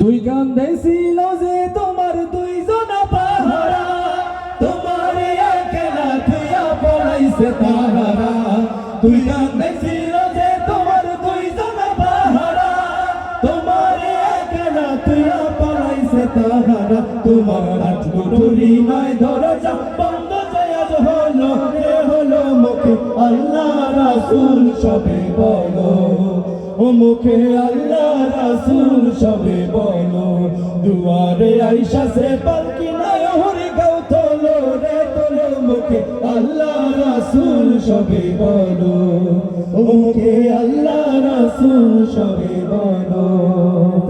দুই কান্দে ছিল যে তোমার দুইজন পাহারা। তোমার একলা থুয়া পলাইছে তাহারা দুই কান্দে ছিল যে তোমার দুইজন পাহারা। তোমার একলা থুয়া পলাইছে তাহারা তোমার আট গুটুরি নয় দরজা বন্ধ জয়াজ হলো রে হলো মুখে আল্লাহ রাসূল সবে বলো। ও মুখে আল্লাহ রাসূল সবে বলো, দুয়ারে আইসা সে পালকি নাই হরি তোলো রে তোলো মুখে। আল্লাহ রাসূল সবে বলো, মুখে আল্লাহ রাসূল সবে বলো।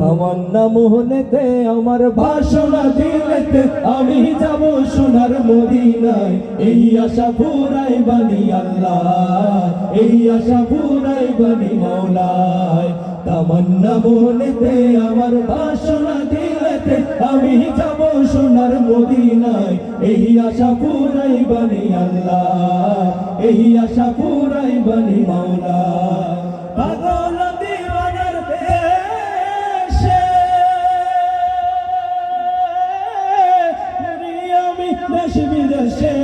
তামান্না মোহনেতে, আমার ভাষণা দিলেতে, আমি যাব সোনার মদিনায়। এই আশা পুরাই বানি আল্লাহ, এই আশা পুরাই বানি মৌলায় তামান্না মোহনেতে আমার ভাষণা দিলেতে আমি যাব সোনার মদিনায়। এই আশা পুরাই বানি আল্লাহ। এই আশা পুরাই বানি মৌলা পাগল দিওয়ানার দেশে আমি দেশ বিদেশে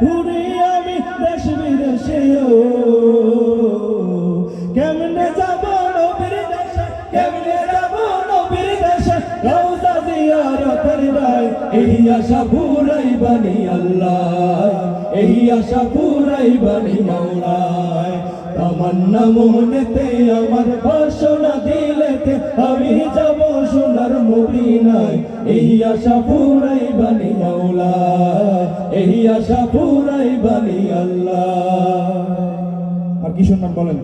ঘুরি আমি দেশ বিদেশে ও কেমনে যাব এই আশা পুরাই বানি আল্লাহ। এই আশা পুরাই বানি মাওলায়। তামান্না মনেতে আমার বাসনা দিলেতে আমি এই আশা পুরাই বানি মাওলা এই আশা পুরাই বানি আল্লাহ। আর কি শুনলাম বলেন।